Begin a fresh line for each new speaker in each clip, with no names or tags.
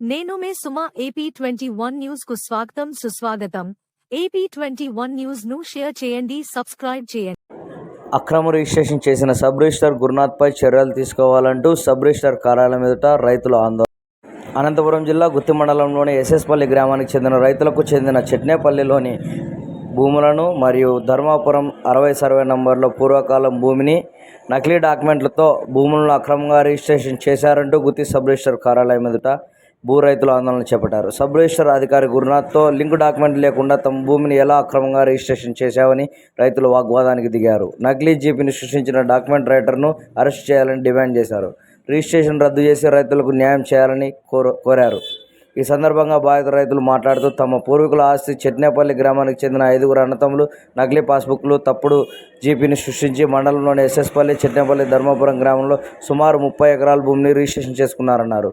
నేను మే Suma AP twenty one న్యూస్కు స్వాగతం సుస్వాగతం. ఏపీ ట్వంటీ వన్ న్యూస్ను షేర్ చేయండి సబ్స్క్రైబ్ చేయండి.
అక్రమ రిజిస్ట్రేషన్ చేసిన సబ్ రిజిస్టర్ గురునాథ్పై చర్యలు తీసుకోవాలంటూ సబ్ రిజిస్టర్ కార్యాలయం ఎదుట రైతుల ఆందోళన. అనంతపురం జిల్లా గుత్తి మండలంలోని ఎస్ఎస్పల్లి గ్రామానికి చెందిన రైతులకు చెందిన చెట్నేపల్లిలోని భూములను మరియు ధర్మాపురం అరవై సర్వే నంబర్లో పూర్వకాలం భూమిని నకిలీ డాక్యుమెంట్లతో భూములను అక్రమంగా రిజిస్ట్రేషన్ చేశారంటూ గుత్తి సబ్ రిజిస్టర్ కార్యాలయం ఎదుట భూ రైతులు ఆందోళన చేపట్టారు. సబ్ రిజిస్టర్ అధికారి గురునాథ్తో లింక్ డాక్యుమెంట్ లేకుండా తమ భూమిని ఎలా అక్రమంగా రిజిస్ట్రేషన్ చేశావని రైతులు వాగ్వాదానికి దిగారు. నకిలీ జీపీని సృష్టించిన డాక్యుమెంట్ రైటర్ను అరెస్ట్ చేయాలని డిమాండ్ చేశారు. రిజిస్ట్రేషన్ రద్దు చేసి రైతులకు న్యాయం చేయాలని కోరు కోరారు. ఈ సందర్భంగా బాధిత రైతులు మాట్లాడుతూ తమ పూర్వీకుల ఆస్తి చెట్నేపల్లి గ్రామానికి చెందిన ఐదుగురు అన్నతమ్ములు నకిలీ పాస్బుక్లు తప్పుడు జీపీని సృష్టించి మండలంలోని ఎస్ఎస్పల్లి చెట్నేపల్లి ధర్మపురం గ్రామంలో సుమారు ముప్పై ఎకరాల భూమిని రిజిస్ట్రేషన్ చేసుకున్నారన్నారు.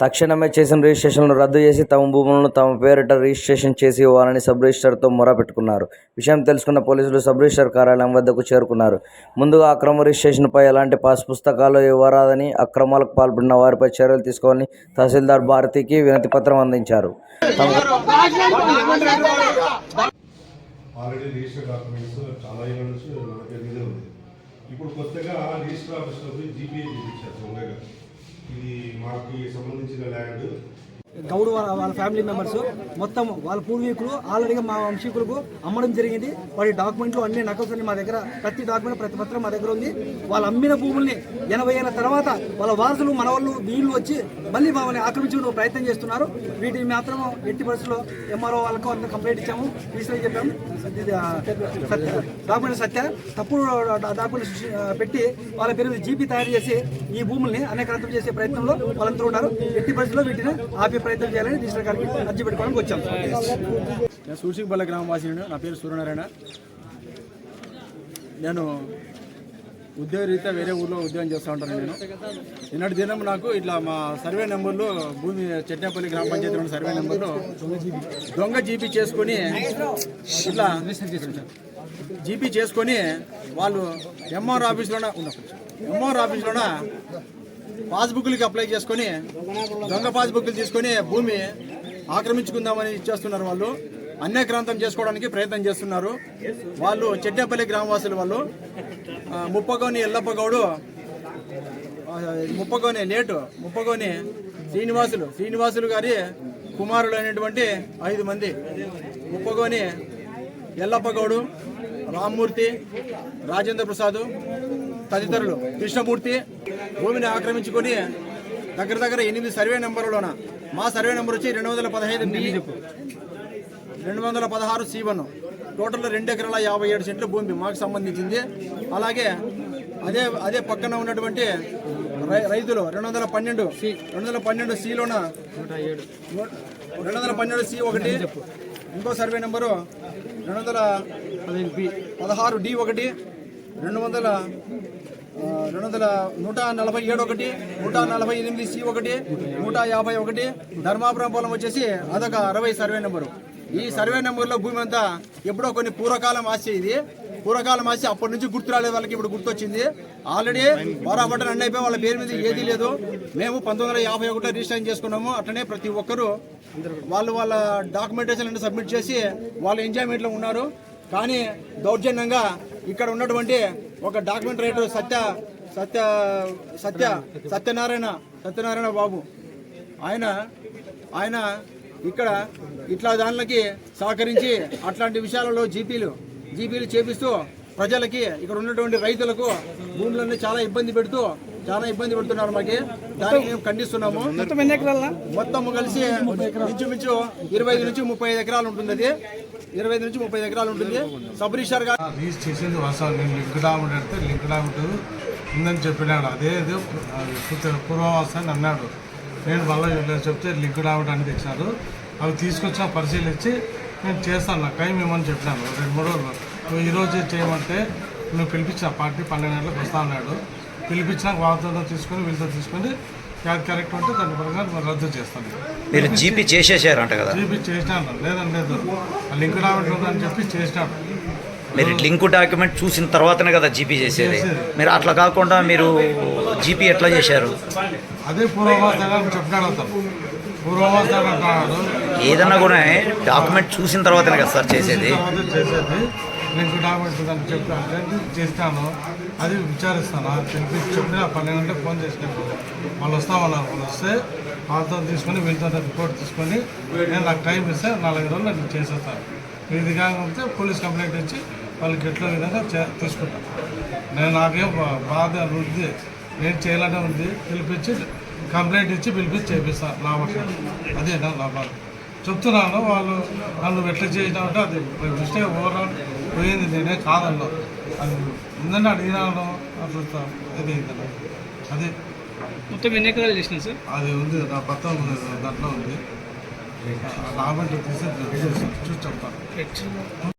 తక్షణమే చేసిన రిజిస్ట్రేషన్లు రద్దు చేసి తమ భూములను తమ పేరిట రిజిస్ట్రేషన్ చేసి ఇవ్వాలని సబ్ రిజిస్టర్తో మొరపెట్టుకున్నారు విషయం తెలుసుకున్న పోలీసులు సబ్ రిజిస్టర్ కార్యాలయం వద్దకు చేరుకున్నారు. ముందుగా అక్రమ రిజిస్ట్రేషన్పై ఎలాంటి పాస్ పుస్తకాలు ఇవ్వరాదని అక్రమాలకు పాల్పడిన వారిపై చర్యలు తీసుకోవాలని తహసీల్దార్ భారతికి వినతి పత్రం అందించారు.
ఇప్పుడు కొత్తగా రిజిస్టర్ ఆఫీస్లో పోయి జీపీఏ చూపించారు మాకు సంబంధించిన ల్యాండ్
గౌడ్ వాళ్ళ వాళ్ళ ఫ్యామిలీ మెంబర్స్ మొత్తం వాళ్ళ పూర్వీకులు ఆల్రెడీగా మా వంశీకులకు అమ్మడం జరిగింది. వాళ్ళ డాక్యుమెంట్లు అన్ని నకల్స్ అన్ని మా దగ్గర ప్రతి డాక్యుమెంట్ ప్రతి పత్రం మా దగ్గర ఉంది. వాళ్ళు అమ్మిన భూముల్ని ఎనభై ఏళ్ళ తర్వాత వాళ్ళ వారసులు మన వాళ్ళు వీళ్ళు వచ్చి మళ్ళీ మమ్మల్ని ఆక్రమించుకునే ప్రయత్నం చేస్తున్నారు. వీటిని మాత్రం ఎట్టి పరిస్థితుల్లో ఎంఆర్ఓ వాళ్ళకు అంత కంప్లైంట్ ఇచ్చాము. తీసుకొని చెప్పాము. సత్య డాక్యుమెంట్ సత్య. తప్పుడు డాక్యుమెంట్ పెట్టి వాళ్ళ పేరు జీపీ తయారు చేసి ఈ భూముల్ని అనేక చేసే ప్రయత్నంలో వాళ్ళందరూ ఉన్నారు. ఎట్టి పరిస్థితుల్లో వీటిని ఆపి ప్రయత్నం చేయాలని డిజిటల్ గారికి అర్జీ పెట్టుకోవడానికి వచ్చాం. నేను సూర్షిపల్లి గ్రామవాసిని నా పేరు సూర్యనారాయణ. నేను ఉద్యోగ రీత్యా వేరే ఊర్లో ఉద్యోగం చేస్తూ ఉంటాను నేను. నిన్నటి దినం నాకు ఇట్లా మా సర్వే నెంబర్లో భూమి చెట్నేపల్లి గ్రామ పంచాయతీ సర్వే నెంబర్లో దొంగ జీపీ చేసుకొని ఇట్లా జీపీ చేసుకొని వాళ్ళు ఎంఆర్ ఆఫీస్లోనే ఎంఆర్ ఆఫీస్లోన పాస్బుక్లకి అప్లై చేసుకొని దొంగ పాస్బుక్లు తీసుకొని భూమి ఆక్రమించుకుందామని ఇచ్చేస్తున్నారు వాళ్ళు. అన్యక్రాంతం చేసుకోవడానికి ప్రయత్నం చేస్తున్నారు. వాళ్ళు చెట్టేపల్లి గ్రామవాసులు వాళ్ళు. ముప్పగోని ఎల్లప్పగౌడు ముప్పగోని లేటు ముప్పగోని శ్రీనివాసులు శ్రీనివాసులు గారి కుమారులు అయినటువంటి ఐదు మంది. ముప్పగోని ఎల్లప్పగౌడు రామ్మూర్తి రాజేంద్ర ప్రసాద్ తదితరులు. కృష్ణమూర్తి భూమిని ఆక్రమించుకొని దగ్గర దగ్గర ఎనిమిది సర్వే నెంబర్లోన మా సర్వే నెంబర్ వచ్చి రెండు వందల పదహైదు బి. రెండు వందల పదహారు సి వన్. టోటల్ రెండు ఎకరాల యాభై ఏడు సెంట్లు భూమి మాకు సంబంధించింది. అలాగే అదే అదే పక్కన ఉన్నటువంటి రైతులు రెండు వందల పన్నెండు రెండు వందల పన్నెండు సిలోన రెండు వందల పన్నెండు సి ఒకటి. ఇంకో సర్వే నెంబరు రెండు వందల పదహారు డి ఒకటి. రెండు వందల రెండు వందల నూట నలభై ఏడు ఒకటి నూట నలభై ఎనిమిది సి ఒకటి నూట యాభై ఒకటి ధర్మాపురం పొలం వచ్చేసి అదొక అరవై సర్వే నెంబరు. ఈ సర్వే నెంబర్లో భూమి అంతా ఎప్పుడో కొన్ని పూర్వకాలం ఆశ ఇది. పూర్వకాలం ఆశ అప్పటి నుంచి గుర్తు రాలేదు వాళ్ళకి ఇప్పుడు గుర్తొచ్చింది. ఆల్రెడీ వారాపట్టణ అన్నీ అయిపోయి వాళ్ళ పేరు మీద ఏదీ లేదు. మేము పంతొమ్మిది వందల యాభై ఒకటిలో రిజిస్ట్రేషన్ చేసుకున్నాము. అట్లనే ప్రతి ఒక్కరూ వాళ్ళు వాళ్ళ డాక్యుమెంటేషన్ అన్ని సబ్మిట్ చేసి వాళ్ళ ఎంజాయ్మెంట్లో ఉన్నారు. కానీ దౌర్జన్యంగా ఇక్కడ ఉన్నటువంటి ఒక డాక్యుమెంట్ రైటర్ సత్య సత్య సత్య సత్యనారాయణ సత్యనారాయణ బాబు. ఆయన ఆయన ఇక్కడ ఇట్లా దానిలకి సహకరించి అట్లాంటి విషయాలలో జీపీలు జీపీలు చేపిస్తూ ప్రజలకి ఇక్కడ ఉన్నటువంటి రైతులకు భూములన్నీ చాలా ఇబ్బంది పెడుతూ చాలా ఇబ్బంది పెడుతున్నారు మాకి. దానికి మేము ఖండిస్తున్నాము. మొత్తం ఎన్ని ఎకరాల మొత్తం కలిసి ఇంచుమించు ఇరవై ఐదు నుంచి ముప్పై ఐదు ఎకరాలు ఉంటుంది అది ఇరవై ఐదు నుంచి ముప్పై ఐదు ఎకరాలు ఉంటుంది. సబ్ రిజిస్టర్ గారు
రీచ్ చేసేది వాస్తవం నేను లింక్ డాక్యుమెంట్ అంటే లింక్ డాక్యుమెంట్ ఉందని చెప్పినాడు. అదే ఏదో పూర్వవాస అని అన్నాడు. నేను మళ్ళీ వీళ్ళకి చెప్తే లింక్ డాక్యుమెంట్ అని తెచ్చినారు. అవి తీసుకొచ్చిన పరిశీలించి నేను చేస్తాను. టైం ఇవ్వమని చెప్పినాను. రెండు మూడు రోజులు. నువ్వు ఈరోజు చేయమంటే నువ్వు పిలిపించిన పార్టీ పన్నెండు గంటలకు వస్తా అన్నాడు. పిలిపించినాక వాళ్ళతో తీసుకొని వీళ్ళతో తీసుకొని యాది కరెక్ట్ ఉంటే దాని ప్రకారం రద్దు చేస్తాను
మీరు జీపీ చేసేసారంట కదా.
జీపీ చేసినాను. లేదని లేదు. లింక్ డాక్యుమెంట్ ఉందని చెప్పి చేసినాడు
మీరు లింక్ డాక్యుమెంట్ చూసిన తర్వాతనే కదా జీపీ చేసేది. మీరు అట్లా కాకుండా మీరు జీపీ ఎట్లా చేశారు?
అదే అతను. పూర్వమాసాలు అంటున్నాడు.
ఏదన్నా కూడా డాక్యుమెంట్ చూసిన తర్వాతనే కదా సార్ చేసేది.
చేసేది. రెండు డాక్యుమెంట్స్ అని చెప్తాను చేస్తాను. అది విచారిస్తాను. తెలిపి చెప్పిన పన్నెండు గంటలకు ఫోన్ చేసినప్పుడు వాళ్ళు వస్తామన్నారు వాళ్ళు వస్తే వాళ్ళతో తీసుకొని వీళ్ళతో రిపోర్ట్ తీసుకొని నేను నాకు టైం ఇస్తే నాలుగు రోజులు నేను చేసేస్తాను. ఇది కాకపోతే పోలీస్ కంప్లైంట్ ఇచ్చి వాళ్ళకి ఎట్లా విధంగా తీసుకుంటాను నేను నాకేం బాధ ఉంది. నేను చేయాలనే ఉంది. పిలిపించి కంప్లైంట్ ఇచ్చి పిలిపించి చేపిస్తాను నా వర్షం అదే నా లాభాలు చెప్తున్నాను వాళ్ళు నన్ను ఎట్లా చేసినామంటే అది మిస్టేక్ ఓవరాల్ పోయింది నేనే కాదన్నా. అది ఉందని అడిగినాను అట్లా అది అయిందన్న. అది.
మొత్తం ఎన్ని ఎకరాలు చేసినా సార్?
అది ఉంది నా పత్రం ఉంది దాంట్లో ఉంది. డాక్యుమెంట్ తీసి చూసి చెప్తాను